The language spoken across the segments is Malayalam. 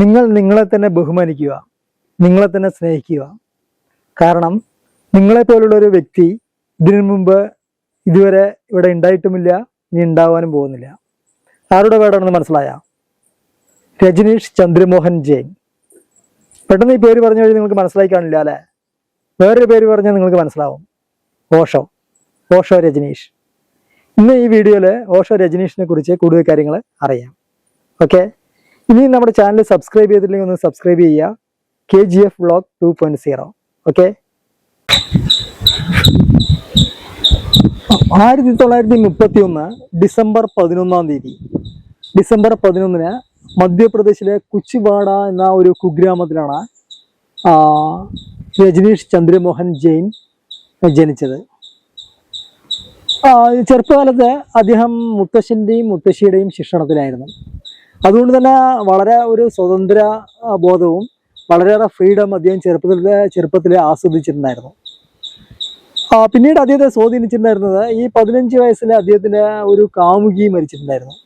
നിങ്ങൾ നിങ്ങളെ തന്നെ ബഹുമാനിക്കുക നിങ്ങളെ തന്നെ സ്നേഹിക്കുക. കാരണം നിങ്ങളെ പോലുള്ള ഒരു വ്യക്തി ഇതിനു മുമ്പ് ഇതുവരെ ഇവിടെ ഉണ്ടായിട്ടുമില്ല ഇനി ഉണ്ടാവാനും പോകുന്നില്ല. ആരുടെ വേടാണെന്ന് മനസ്സിലായ? രജനീഷ് ചന്ദ്രമോഹൻ ജെയിൻ. പെട്ടെന്ന് ഈ പേര് പറഞ്ഞു കഴിഞ്ഞാൽ നിങ്ങൾക്ക് മനസ്സിലായി കാണില്ല അല്ലേ? വേറൊരു പേര് പറഞ്ഞാൽ നിങ്ങൾക്ക് മനസ്സിലാവും. ഓഷോ. ഓഷോ രജനീഷ്. ഇന്ന് ഈ വീഡിയോയിൽ ഓഷോ രജനീഷിനെ കുറിച്ച് കൂടുതൽ കാര്യങ്ങൾ അറിയാം. ഓക്കെ? ഇനി നമ്മുടെ ചാനൽ സബ്സ്ക്രൈബ് ചെയ്തില്ലെങ്കിൽ ഒന്ന് സബ്സ്ക്രൈബ് ചെയ്യുക. K G F vlog two point zero okay ആയിരത്തി തൊള്ളായിരത്തി മുപ്പത്തി ഒന്ന് ഡിസംബർ പതിനൊന്നാം തീയതി. ഡിസംബർ പതിനൊന്നിന് മധ്യപ്രദേശിലെ കുച്ചിവാഡ എന്ന ഒരു കുഗ്രാമത്തിലാണ് രജനീഷ് ചന്ദ്രമോഹൻ ജെയിൻ ജനിച്ചത്. ചെറുപ്പകാലത്ത് അദ്ദേഹം മുത്തശ്ശന്റെയും മുത്തശ്ശിയുടെയും ശിക്ഷണത്തിലായിരുന്നു. അതുകൊണ്ട് തന്നെ വളരെ ഒരു സ്വതന്ത്ര ബോധവും വളരെയേറെ ഫ്രീഡം അദ്ദേഹം ചെറുപ്പത്തിൽ ചെറുപ്പത്തിൽ ആസ്വദിച്ചിട്ടുണ്ടായിരുന്നു. പിന്നീട് അദ്ദേഹത്തെ സ്വാധീനിച്ചിട്ടുണ്ടായിരുന്നത് ഈ പതിനഞ്ച് വയസ്സിൽ അദ്ദേഹത്തിന്റെ ഒരു കാമുകി മരിച്ചിട്ടുണ്ടായിരുന്നു.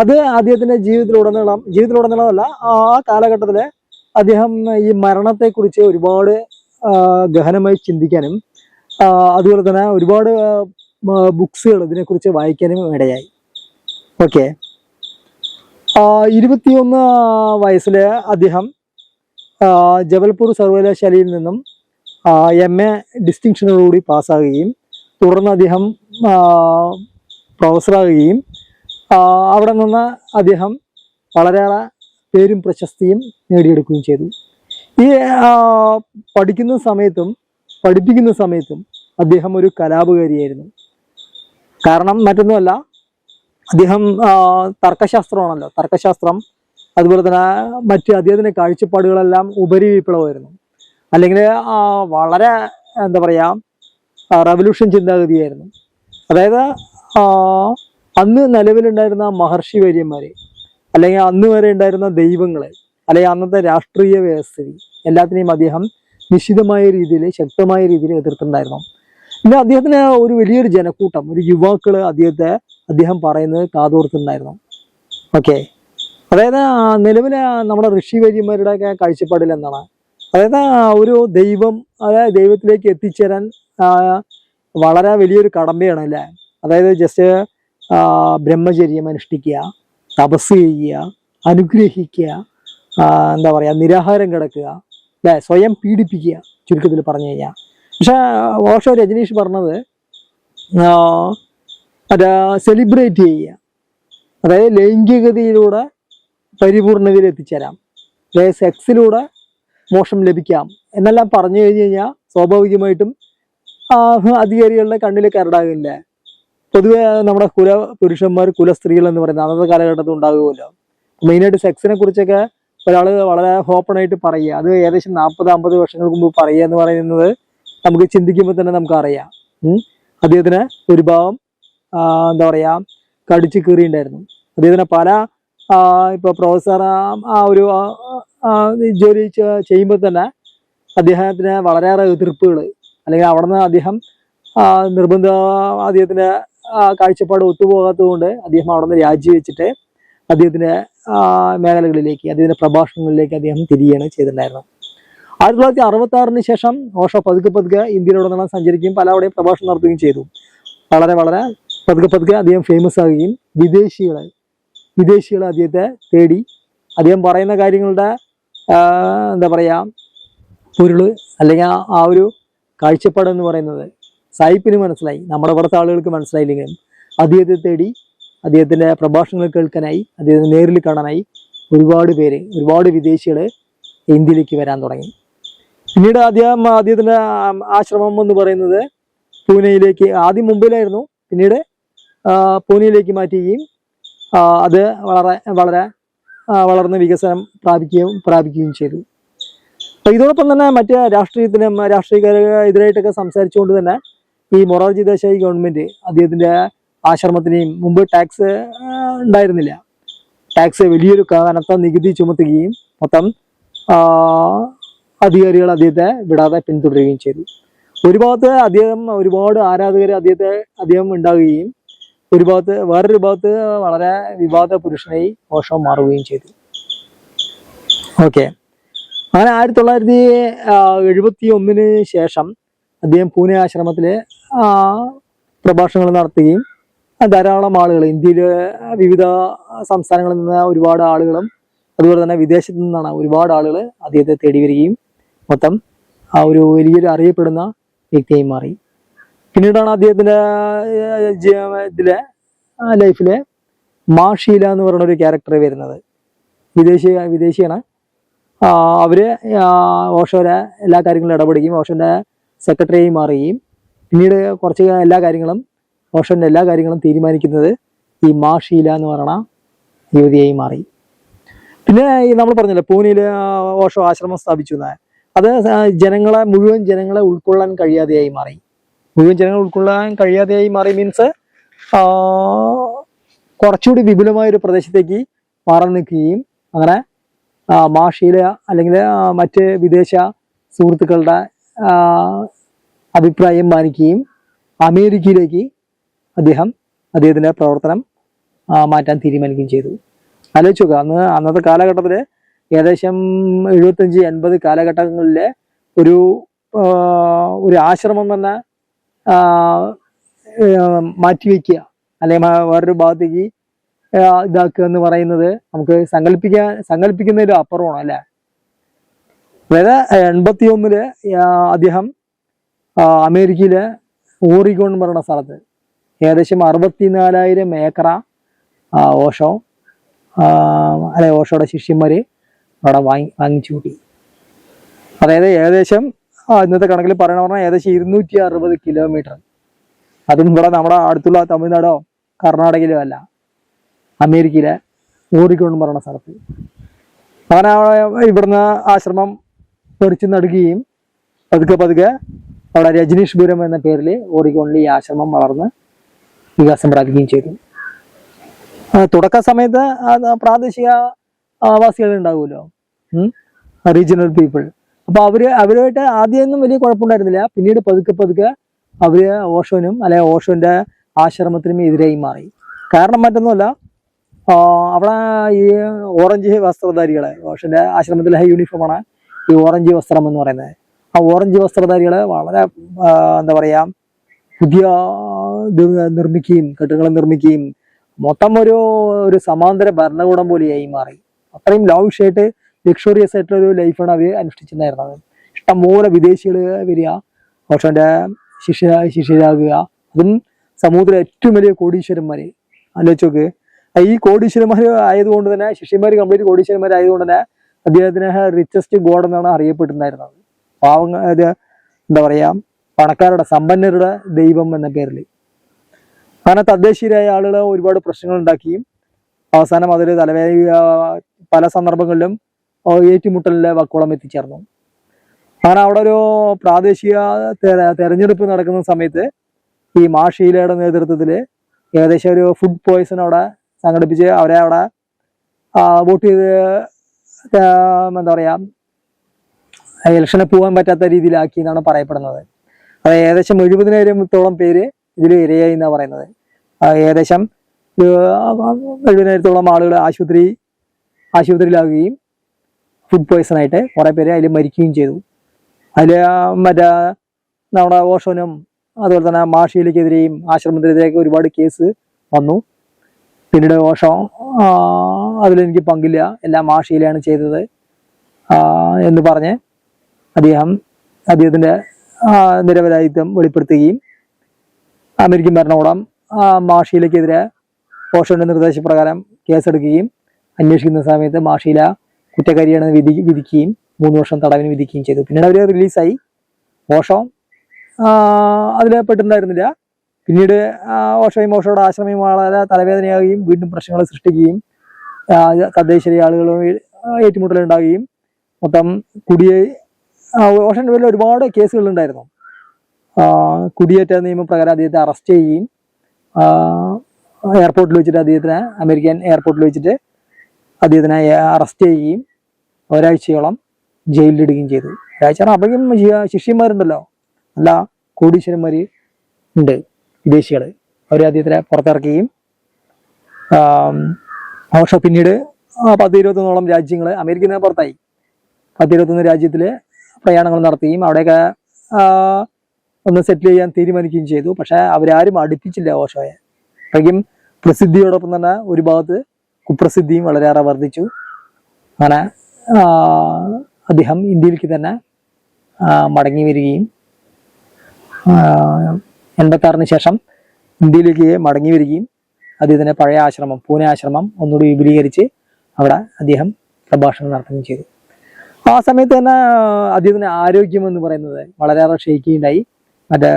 അത് അദ്ദേഹത്തിന്റെ ജീവിതത്തിലുടനീളം ജീവിതത്തിലുടനീളമല്ല ആ കാലഘട്ടത്തിൽ അദ്ദേഹം ഈ മരണത്തെക്കുറിച്ച് ഒരുപാട് ഗഹനമായി ചിന്തിക്കാനും അതുപോലെ തന്നെ ഒരുപാട് ബുക്സുകൾ ഇതിനെക്കുറിച്ച് വായിക്കാനും ഇടയായി. ഓക്കെ. ഇരുപത്തിയൊന്ന് വയസ്സിലെ അദ്ദേഹം ജബൽപൂർ സർവകലാശാലയിൽ നിന്നും എം എ ഡിസ്റ്റിങ്ഷനോടുകൂടി പാസ്സാകുകയും തുടർന്ന് അദ്ദേഹം പ്രൊഫസറാകുകയും അവിടെ നിന്ന് അദ്ദേഹം വളരെയേറെ പേരും പ്രശസ്തിയും നേടിയെടുക്കുകയും ചെയ്തു. ഈ പഠിക്കുന്ന സമയത്തും പഠിപ്പിക്കുന്ന സമയത്തും അദ്ദേഹം ഒരു കലാപകാരിയായിരുന്നു. കാരണം മറ്റൊന്നുമല്ല അദ്ദേഹം തർക്കശാസ്ത്രമാണല്ലോ. തർക്കശാസ്ത്രം അതുപോലെ തന്നെ മറ്റ് അദ്ദേഹത്തിന്റെ കാഴ്ചപ്പാടുകളെല്ലാം ഉപരി വിപ്ലവമായിരുന്നു. അല്ലെങ്കിൽ വളരെ എന്താ പറയുക റവല്യൂഷൻ ചിന്താഗതിയായിരുന്നു. അതായത് അന്ന് നിലവിലുണ്ടായിരുന്ന മഹർഷി വര്യന്മാർ അല്ലെങ്കിൽ അന്ന് വരെ ഉണ്ടായിരുന്ന ദൈവങ്ങൾ അല്ലെങ്കിൽ അന്നത്തെ രാഷ്ട്രീയ വ്യവസ്ഥിതി എല്ലാത്തിനെയും അദ്ദേഹം നിശ്ചിതമായ രീതിയിൽ ശക്തമായ രീതിയിൽ എതിർത്തിട്ടുണ്ടായിരുന്നു. പിന്നെ അദ്ദേഹത്തിന് ഒരു വലിയൊരു ജനക്കൂട്ടം ഒരു യുവാക്കൾ അദ്ദേഹത്തെ അദ്ദേഹം പറയുന്നത് കാതോർത്തിട്ടുണ്ടായിരുന്നു ഓക്കെ അതായത് നിലവിൽ നമ്മുടെ ഋഷിവര്യന്മാരുടെ ഒക്കെ കാഴ്ചപ്പാടിൽ എന്താണ്? അതായത് ഒരു ദൈവം അതായത് ദൈവത്തിലേക്ക് എത്തിച്ചേരാൻ വളരെ വലിയൊരു കടമ്പയാണ് അല്ലേ? അതായത് ജസ്റ്റ് ബ്രഹ്മചര്യം അനുഷ്ഠിക്കുക തപസ് ചെയ്യുക അനുഗ്രഹിക്കുക എന്താ പറയുക നിരാഹാരം കിടക്കുക അല്ലേ? സ്വയം പീഡിപ്പിക്കുക ചുരുക്കത്തിൽ പറഞ്ഞു കഴിഞ്ഞാൽ. പക്ഷേ ഓഷോ രജനീഷ് പറഞ്ഞത് അത് സെലിബ്രേറ്റ് ചെയ്യുക. അതായത് ലൈംഗികതയിലൂടെ പരിപൂർണതയിൽ എത്തിച്ചേരാം. അതായത് സെക്സിലൂടെ മോഷം ലഭിക്കാം. എന്നെല്ലാം പറഞ്ഞു കഴിഞ്ഞു കഴിഞ്ഞാൽ സ്വാഭാവികമായിട്ടും അധികാരികളുടെ കണ്ണിൽ കരടാകില്ല പൊതുവെ നമ്മുടെ കുല പുരുഷന്മാർ കുല സ്ത്രീകൾ എന്ന് പറയുന്നത് അന്നത്തെ കാലഘട്ടത്തിൽ ഉണ്ടാകുമല്ലോ. മെയിനായിട്ട് സെക്സിനെ കുറിച്ചൊക്കെ ഒരാൾ വളരെ ഓപ്പൺ ആയിട്ട് പറയുക. അത് ഏകദേശം നാൽപ്പത് അമ്പത് വർഷങ്ങൾക്ക് മുമ്പ് പറയുക എന്ന് പറയുന്നത് നമുക്ക് ചിന്തിക്കുമ്പോൾ തന്നെ നമുക്ക് അറിയാം. അദ്ദേഹത്തിന് ഒരു ഭാവം എന്താ കടിച്ചു കീറിയിട്ടുണ്ടായിരുന്നു. അദ്ദേഹത്തിന് പല ഇപ്പൊ പ്രൊഫസർ ആ- ഒരു ജോലി ചെയ്യുമ്പോൾ തന്നെ അദ്ദേഹത്തിന് വളരെയേറെ എതിർപ്പുകൾ അല്ലെങ്കിൽ അവിടെ നിന്ന് അദ്ദേഹം നിർബന്ധ അദ്ദേഹത്തിന്റെ ആ, കാഴ്ചപ്പാട് ഒത്തുപോകാത്തത് കൊണ്ട് അദ്ദേഹം അവിടെ നിന്ന് രാജിവെച്ചിട്ട് അദ്ദേഹത്തിന്റെ ആ, മേഖലകളിലേക്ക് അദ്ദേഹത്തിന്റെ പ്രഭാഷണങ്ങളിലേക്ക് അദ്ദേഹം തിരികെയാണ് ചെയ്തിട്ടുണ്ടായിരുന്നത്. ആയിരത്തി തൊള്ളായിരത്തി അറുപത്തി ആറിന് ശേഷം ഓഷോ പതുക്കെ പതുക്കെ ഇന്ത്യയിലുടനീളം സഞ്ചരിക്കുകയും പലവിടെയും പ്രഭാഷണം നടത്തുകയും ചെയ്തു. വളരെ വളരെ പതുക്കെ പതുക്കെ അദ്ദേഹം ഫേമസ് ആകുകയും വിദേശികളെ വിദേശികളെ അദ്ദേഹത്തെ തേടി അദ്ദേഹം പറയുന്ന കാര്യങ്ങളുടെ എന്താ പറയുക പൊരുൾ അല്ലെങ്കിൽ ആ- ഒരു കാഴ്ചപ്പാട് എന്ന് പറയുന്നത് സായിപ്പിന് മനസ്സിലായി. നമ്മുടെ ഇവിടുത്തെ ആളുകൾക്ക് മനസ്സിലായില്ലെങ്കിലും അദ്ദേഹത്തെ തേടി അദ്ദേഹത്തിന്റെ പ്രഭാഷണങ്ങൾ കേൾക്കാനായി അദ്ദേഹത്തെ നേരിൽ കാണാനായി ഒരുപാട് പേര് ഒരുപാട് വിദേശികൾ ഇന്ത്യയിലേക്ക് വരാൻ തുടങ്ങി. പിന്നീട് അദ്ദേഹം അദ്ദേഹത്തിന്റെ ആശ്രമം എന്ന് പറയുന്നത് പൂനെയിലേക്ക് ആദ്യം മുംബൈയിലായിരുന്നു. പിന്നീട് പൂനെയിലേക്ക് മാറ്റുകയും അത് വളരെ വളരെ വളർന്ന് വികസനം പ്രാപിക്കുകയും പ്രാപിക്കുകയും ചെയ്തു. അപ്പോൾ ഇതോടൊപ്പം തന്നെ മറ്റ് രാഷ്ട്രീയത്തിനും രാഷ്ട്രീയക്കാരെതിരായിട്ടൊക്കെ സംസാരിച്ചുകൊണ്ട് തന്നെ ഈ മൊറാർജി ദേശായി ഗവൺമെന്റ് അദ്ദേഹത്തിന്റെ ആശ്രമത്തിനെയും മുമ്പ് ടാക്സ് ഉണ്ടായിരുന്നില്ല. ടാക്സ് വലിയൊരു കനത്ത നികുതി ചുമത്തുകയും മൊത്തം അധികാരികൾ അദ്ദേഹത്തെ വിടാതെ പിന്തുടരുകയും ചെയ്തു. ഒരു ഭാഗത്ത് അദ്ദേഹം ഒരുപാട് ആരാധകർ അദ്ദേഹത്തെ അദ്ദേഹം ഉണ്ടാകുകയും ഒരു ഭാഗത്ത് വേറൊരു ഭാഗത്ത് വളരെ വിവാദ പുരുഷനായി മോശം മാറുകയും ചെയ്തു. ഓക്കെ. അങ്ങനെ ആയിരത്തി തൊള്ളായിരത്തി എഴുപത്തി ഒന്നിന് ശേഷം അദ്ദേഹം പൂനെ ആശ്രമത്തിൽ പ്രഭാഷണങ്ങൾ നടത്തുകയും ധാരാളം ആളുകൾ ഇന്ത്യയിലെ വിവിധ സംസ്ഥാനങ്ങളിൽ നിന്ന് ഒരുപാട് ആളുകളും അതുപോലെ തന്നെ വിദേശത്തു നിന്നാണ് ഒരുപാട് ആളുകൾ അദ്ദേഹത്തെ തേടി വരികയും മൊത്തം ആ ഒരു വലിയൊരു അറിയപ്പെടുന്ന വ്യക്തിയായി മാറി. പിന്നീടാണ് അദ്ദേഹത്തിന്റെ ഇതിലെ ലൈഫിലെ മാഷീല എന്ന് പറയുന്ന ഒരു ക്യാരക്ടർ വരുന്നത്. വിദേശി വിദേശിയാണ്. അവർ ഓഷോയുടെ എല്ലാ കാര്യങ്ങളും ഇടപെടുകയും ഓഷോന്റെ സെക്രട്ടറിയായി മാറുകയും പിന്നീട് കുറച്ച് എല്ലാ കാര്യങ്ങളും ഓഷോന്റെ എല്ലാ കാര്യങ്ങളും തീരുമാനിക്കുന്നത് ഈ മാഷീല എന്ന് പറയുന്ന യുവതിയായി മാറി. പിന്നെ ഈ നമ്മൾ പറഞ്ഞല്ലോ പൂനെയിൽ ഓഷോ ആശ്രമം സ്ഥാപിച്ചു എന്ന്. അത് ജനങ്ങളെ മുഴുവൻ ജനങ്ങളെ ഉൾക്കൊള്ളാൻ കഴിയാതെയായി മാറി. മുഴുവൻ ജനങ്ങൾ ഉൾക്കൊള്ളാൻ കഴിയാതെയായി മാറി മീൻസ് കുറച്ചുകൂടി വിപുലമായ ഒരു പ്രദേശത്തേക്ക് മാറാൻ നിൽക്കുകയും അങ്ങനെ മാഷീല അല്ലെങ്കിൽ മറ്റ് വിദേശ സുഹൃത്തുക്കളുടെ അഭിപ്രായം മാനിക്കുകയും അമേരിക്കയിലേക്ക് അദ്ദേഹം അദ്ദേഹത്തിന്റെ പ്രവർത്തനം മാറ്റാൻ തീരുമാനിക്കുകയും ചെയ്തു. ആലോചിച്ച് നോക്കുക അന്ന് അന്നത്തെ കാലഘട്ടത്തിൽ ഏകദേശം എഴുപത്തഞ്ച് എൺപത് കാലഘട്ടങ്ങളിലെ ഒരു ഒരു ആശ്രമം തന്നെ മാറ്റിവെക്കുക അല്ലെങ്കിൽ വേറൊരു ഭാഗത്തേക്ക് ഇതാക്കുക എന്ന് പറയുന്നത് നമുക്ക് സങ്കല്പിക്കാൻ സങ്കല്പിക്കുന്നതിലും അപ്പുറമാണ് അല്ലെ? അതായത് എൺപത്തി ഒന്നിൽ അദ്ദേഹം അമേരിക്കയിലെ ഓറിഗോൺ എന്ന് പറയുന്ന സ്ഥലത്ത് ഏകദേശം അറുപത്തിനാലായിരം ഏക്കറ ഓഷോ അല്ലെ ഓഷോയുടെ ശിഷ്യന്മാര് അവിടെ വാങ്ങി വാങ്ങിച്ചു കൂട്ടി അതായത് ഏകദേശം ഇന്നത്തെ കണക്കിൽ പറയണ പറഞ്ഞാൽ ഏകദേശം ഇരുന്നൂറ്റി അറുപത് കിലോമീറ്റർ. അതും ഇവിടെ നമ്മുടെ അടുത്തുള്ള തമിഴ്നാടോ കർണാടകയിലോ അല്ല അമേരിക്കയിലെ ഓറിഗോൺ എന്ന് പറയുന്ന സ്ഥലത്ത്. അങ്ങനെ ഇവിടുന്ന് ആശ്രമം പൊറിച്ചു നടുകയും പതുക്കെ പതുക്കെ അവിടെ രജനീഷ്പുരം എന്ന പേരിൽ ഓറിക്കോണിൽ ഈ ആശ്രമം വളർന്ന് വികാസം പ്രാപിക്കുകയും ചെയ്തു. തുടക്ക സമയത്ത് പ്രാദേശിക ആവാസികൾ ഉണ്ടാവുമല്ലോ റീജിയണൽ പീപ്പിൾ അപ്പൊ അവർ അവരുമായിട്ട് ആദ്യമൊന്നും വലിയ കുഴപ്പമുണ്ടായിരുന്നില്ല. പിന്നീട് പതുക്കെ പതുക്കെ അവർ ഓഷോനും അല്ലെ ഓഷോന്റെ ആശ്രമത്തിനും എതിരായി മാറി. കാരണം മറ്റൊന്നുമല്ല അവിടെ ഈ ഓറഞ്ച് വസ്ത്രധാരികളെ ഓഷന്റെ ആശ്രമത്തിലെ യൂണിഫോമാണ് ഈ ഓറഞ്ച് വസ്ത്രം എന്ന് പറയുന്നത്. ആ ഓറഞ്ച് വസ്ത്രധാരികളെ വളരെ എന്താ പറയാ പുതിയ നിർമ്മിക്കുകയും കെട്ടുകൾ നിർമ്മിക്കുകയും മൊത്തം ഒരു ഒരു സമാന്തര ഭരണകൂടം പോലെയായി മാറി. അത്രയും ലൗഷ് ആയിട്ട് ലക്ഷറിയസ് ആയിട്ടുള്ള ഒരു ലൈഫാണ് അവർ അനുഷ്ഠിച്ചിട്ടുണ്ടായിരുന്നത്. ഇഷ്ടംപോലെ വിദേശികൾ വരിക ഓഷോന്റെ ശിഷ്യ ശിഷ്യരാകുക. അതും സമൂഹത്തിലെ ഏറ്റവും വലിയ കോടീശ്വരന്മാര്. ആലോചിച്ച് നോക്ക്. ഈ കോടീശ്വരന്മാർ ആയതുകൊണ്ട് തന്നെ ശിഷ്യന്മാര് കംപ്ലീറ്റ് കോടീശ്വരന്മാർ ആയതുകൊണ്ട് തന്നെ അദ്ദേഹത്തിന് റിച്ചസ്റ്റ് ഗോഡ് എന്നാണ് അറിയപ്പെട്ടിട്ടുണ്ടായിരുന്നത്. പാവങ്ങ എന്താ പറയാ പണക്കാരുടെ സമ്പന്നരുടെ ദൈവം എന്ന പേരിൽ. അങ്ങനെ തദ്ദേശീയരായ ആളുകൾ ഒരുപാട് പ്രശ്നങ്ങൾ ഉണ്ടാക്കിയും അവസാനം അതിൽ തലവേദന പല സന്ദർഭങ്ങളിലും ഏറ്റുമുട്ടലിലെ വക്കോളം എത്തിച്ചേർന്നു. അങ്ങനെ അവിടെ ഒരു പ്രാദേശിക തെര- തെരഞ്ഞെടുപ്പ് നടക്കുന്ന സമയത്ത് ഈ മാഷീലയുടെ നേതൃത്വത്തിൽ ഏകദേശം ഒരു ഫുഡ് പോയ്സൺ അവിടെ സംഘടിപ്പിച്ച് അവരെ അവിടെ വോട്ട് ചെയ്ത് എന്താ പറയാ ഇലക്ഷനെ പോകാൻ പറ്റാത്ത രീതിയിലാക്കി എന്നാണ് പറയപ്പെടുന്നത്. അത് ഏകദേശം എഴുപതിനായിരത്തോളം പേര് ഇതിൽ ഇരയായി എന്നാണ് പറയുന്നത്. ഏകദേശം എഴുപതിനായിരത്തോളം ആളുകൾ ആശുപത്രി ആശുപത്രിയിലാകുകയും ഫുഡ് പോയ്സൺ ആയിട്ട് കുറേ പേര് അതിൽ മരിക്കുകയും ചെയ്തു. അതിൽ മറ്റേ നമ്മുടെ ഓഷോനും അതുപോലെ തന്നെ മാഷിയിലേക്കെതിരെയും ആശ്രമത്തിനെതിരെയൊക്കെ ഒരുപാട് കേസ് വന്നു. പിന്നീട് ഓഷോ അതിലെനിക്ക് പങ്കില്ല. എല്ലാം മാഷിയിലാണ് ചെയ്തത് എന്ന് പറഞ്ഞ് അദ്ദേഹം അദ്ദേഹത്തിന്റെ നിരപരാധിത്വം വെളിപ്പെടുത്തുകയും അമേരിക്കൻ ഭരണകൂടം മാഷിയിലേക്കെതിരെ ഓഷോന്റെ നിർദ്ദേശപ്രകാരം കേസെടുക്കുകയും അന്വേഷിക്കുന്ന സമയത്ത് മാഷീല കുറ്റക്കാരിയാണെന്ന് വിധി വിധിക്കുകയും മൂന്ന് വർഷം തടവിന് വിധിക്കുകയും ചെയ്തു. പിന്നീട് അവർ റിലീസായി ഓഷോ അതിൽ പെട്ടിട്ടുണ്ടായിരുന്നില്ല. പിന്നീട് ഓഷോയും ഓഷോയുടെ ആശ്രമയും വളരെ തലവേദനയാകുകയും വീണ്ടും പ്രശ്നങ്ങൾ സൃഷ്ടിക്കുകയും തദ്ദേശീയ ആളുകളും ഏറ്റുമുട്ടലുണ്ടാകുകയും. മൊത്തം കുടിയെ ഓഷോന്റെ പേരിൽ ഒരുപാട് കേസുകളുണ്ടായിരുന്നു കുടിയേറ്റ നിയമപ്രകാരം അദ്ദേഹത്തെ അറസ്റ്റ് ചെയ്യുകയും എയർപോർട്ടിൽ വെച്ചിട്ട് അദ്ദേഹത്തിന് അമേരിക്കൻ എയർപോർട്ടിൽ വെച്ചിട്ട് അദ്ദേഹത്തിനെ അറസ്റ്റ് ചെയ്യുകയും ഒരാഴ്ചയോളം ജയിലിലിടുകയും ചെയ്തു. ഒരാഴ്ച ശി- ശിഷ്യന്മാരുണ്ടല്ലോ അല്ല കോടീശ്വരന്മാർ ഉണ്ട് വിദേശികൾ അവർ അദ്ദേഹത്തിനെ പുറത്തിറക്കുകയും പക്ഷെ പിന്നീട് പത്ത് ഇരുപത്തൊന്നോളം രാജ്യങ്ങൾ അമേരിക്കയിൽ പുറത്തായി. പത്തിരുപത്തൊന്ന് രാജ്യത്തിൽ പ്രയാണങ്ങൾ നടത്തുകയും അവിടെയൊക്കെ ഒന്ന് സെറ്റിൽ ചെയ്യാൻ തീരുമാനിക്കുകയും ചെയ്തു. പക്ഷെ അവരാരും അടുപ്പിച്ചില്ല ഓഷോയെ. അപ്പോഴേക്കും പ്രസിദ്ധിയോടൊപ്പം തന്നെ ഒരു ഭാഗത്ത് കുപ്രസിദ്ധിയും വളരെയേറെ വർദ്ധിച്ചു. അങ്ങനെ അദ്ദേഹം ഇന്ത്യയിലേക്ക് തന്നെ മടങ്ങി വരികയും എൺപത്തി ആറിന് ശേഷം ഇന്ത്യയിലേക്ക് മടങ്ങി വരികയും അദ്ദേഹത്തിന്റെ പഴയ ആശ്രമം പൂനെ ആശ്രമം ഒന്നുകൂടി വിപുലീകരിച്ച് അവിടെ അദ്ദേഹം പ്രഭാഷണം നടത്തുകയും ചെയ്തു. ആ സമയത്ത് തന്നെ അദ്ദേഹത്തിന്റെ ആരോഗ്യം എന്ന് പറയുന്നത് വളരെയേറെ ക്ഷയിക്കുകയുണ്ടായി മറ്റേ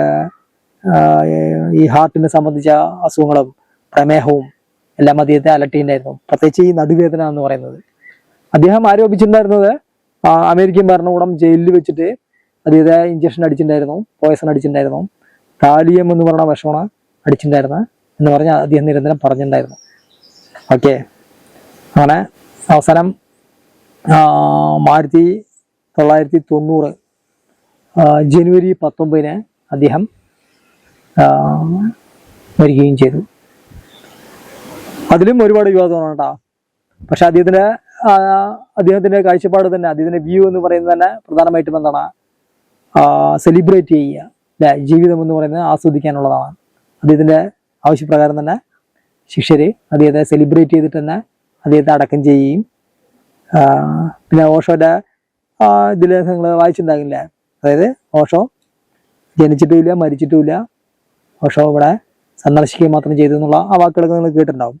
ഈ ഹാർട്ടിനെ സംബന്ധിച്ച അസുഖങ്ങളും പ്രമേഹവും എല്ലാം അദ്ദേഹത്തെ അലട്ടിയിട്ടുണ്ടായിരുന്നു. പ്രത്യേകിച്ച് ഈ നടുവേദന എന്ന് പറയുന്നത്. അദ്ദേഹം ആരോപിച്ചിട്ടുണ്ടായിരുന്നത് അമേരിക്കൻ ഭരണകൂടം ജയിലിൽ വെച്ചിട്ട് അദ്ദേഹത്തെ ഇഞ്ചക്ഷൻ അടിച്ചിട്ടുണ്ടായിരുന്നു പോയസൺ അടിച്ചിട്ടുണ്ടായിരുന്നു. താലിയം എന്ന് പറയുന്ന വിഷമാണ് അടിച്ചിട്ടുണ്ടായിരുന്നത് എന്ന് പറഞ്ഞ് അദ്ദേഹം നിരന്തരം പറഞ്ഞിട്ടുണ്ടായിരുന്നു. ഓക്കെ അങ്ങനെ അവസാനം ആയിരത്തി തൊള്ളായിരത്തി തൊണ്ണൂറ് ജനുവരി പത്തൊമ്പതിന് അദ്ദേഹം വരികയും ചെയ്തു. അതിലും ഒരുപാട് വിവാദമാണ് കേട്ടോ. പക്ഷെ അദ്ദേഹത്തിന്റെ അദ്ദേഹത്തിന്റെ കാഴ്ചപ്പാട് തന്നെ അദ്ദേഹത്തിന്റെ വ്യൂ എന്ന് പറയുന്നത് തന്നെ പ്രധാനമായിട്ടും എന്താണ്? സെലിബ്രേറ്റ് ചെയ്യുക അല്ലെ? ജീവിതം എന്ന് പറയുന്നത് ആസ്വദിക്കാനുള്ളതാണ്. അദ്ദേഹത്തിന്റെ ആവശ്യപ്രകാരം തന്നെ ശിഷ്യര് അദ്ദേഹത്തെ സെലിബ്രേറ്റ് ചെയ്തിട്ട് തന്നെ അദ്ദേഹത്തെ അടക്കം ചെയ്യുകയും പിന്നെ ഓഷോന്റെ ഇതിൽ നിങ്ങൾ വായിച്ചിട്ടുണ്ടാകില്ലേ? അതായത് ഓഷോ ജനിച്ചിട്ടുമില്ല മരിച്ചിട്ടുമില്ല. ഓഷോ ഇവിടെ സന്ദർശിക്കുക മാത്രം ചെയ്തു എന്നുള്ള ആ വാക്കുകളൊക്കെ നിങ്ങൾ കേട്ടിട്ടുണ്ടാവും.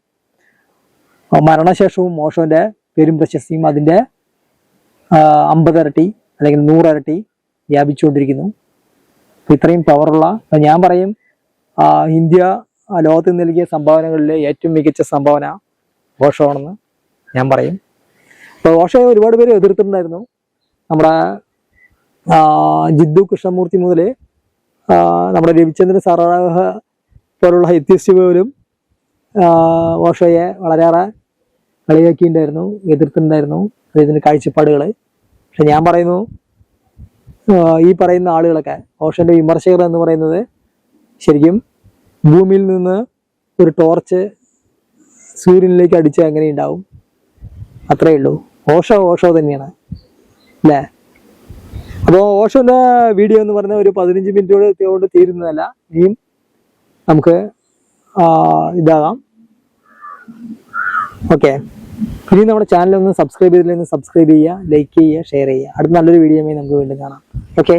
മരണശേഷവും മോശോന്റെ പേരും പ്രശസ്തിയും അതിന്റെ ആ, അമ്പതിരട്ടി അല്ലെങ്കിൽ നൂറിരട്ടി വ്യാപിച്ചുകൊണ്ടിരിക്കുന്നു. ഇത്രയും പവറുള്ള ഞാൻ പറയും ഇന്ത്യ ലോകത്ത് നൽകിയ സംഭാവനകളിലെ ഏറ്റവും മികച്ച സംഭാവന ഓഷോ ആണെന്ന് ഞാൻ പറയും. അപ്പൊ ഓഷോയെ ഒരുപാട് പേര് എതിർത്തിട്ടുണ്ടായിരുന്നു. നമ്മുടെ ജിദ്ദു കൃഷ്ണമൂർത്തി മുതൽ നമ്മുടെ രവിചന്ദ്രൻ സാറാഹ പോലുള്ള എത്തിസ്റ്റ് പോലും ഓഷോയെ വളരെയേറെ കളിയാക്കിയിട്ടുണ്ടായിരുന്നു എതിർത്തിട്ടുണ്ടായിരുന്നു അദ്ദേഹത്തിന്റെ കാഴ്ചപ്പാടുകൾ പക്ഷെ ഞാൻ പറയുന്നു ഈ പറയുന്ന ആളുകളൊക്കെ ഓഷന്റെ വിമർശകർ എന്ന് പറയുന്നത് ശരിക്കും ഭൂമിയിൽ നിന്ന് ഒരു ടോർച്ച് സൂര്യനിലേക്ക് അടിച്ച് അങ്ങനെ ഉണ്ടാവും. അത്രയേ ഉള്ളൂ. ഓഷോ ഓഷോ തന്നെയാണ്. അല്ലേ? അപ്പോൾ ഓഷോന്റെ വീഡിയോ എന്ന് പറഞ്ഞ ഒരു പതിനഞ്ച് മിനിറ്റോട് കൊണ്ട് തീരുന്നതല്ല. ഇനിയും നമുക്ക് ഇതാകാം. ഓക്കെ ഇനി നമ്മുടെ ചാനൽ ഒന്ന് സബ്സ്ക്രൈബ് ചെയ്തില്ലെങ്കിൽ സബ്സ്ക്രൈബ് ചെയ്യുക ലൈക്ക് ചെയ്യുക ഷെയർ ചെയ്യുക. അടുത്ത നല്ലൊരു വീഡിയോ നമുക്ക് വീണ്ടും കാണാം. ഓക്കെ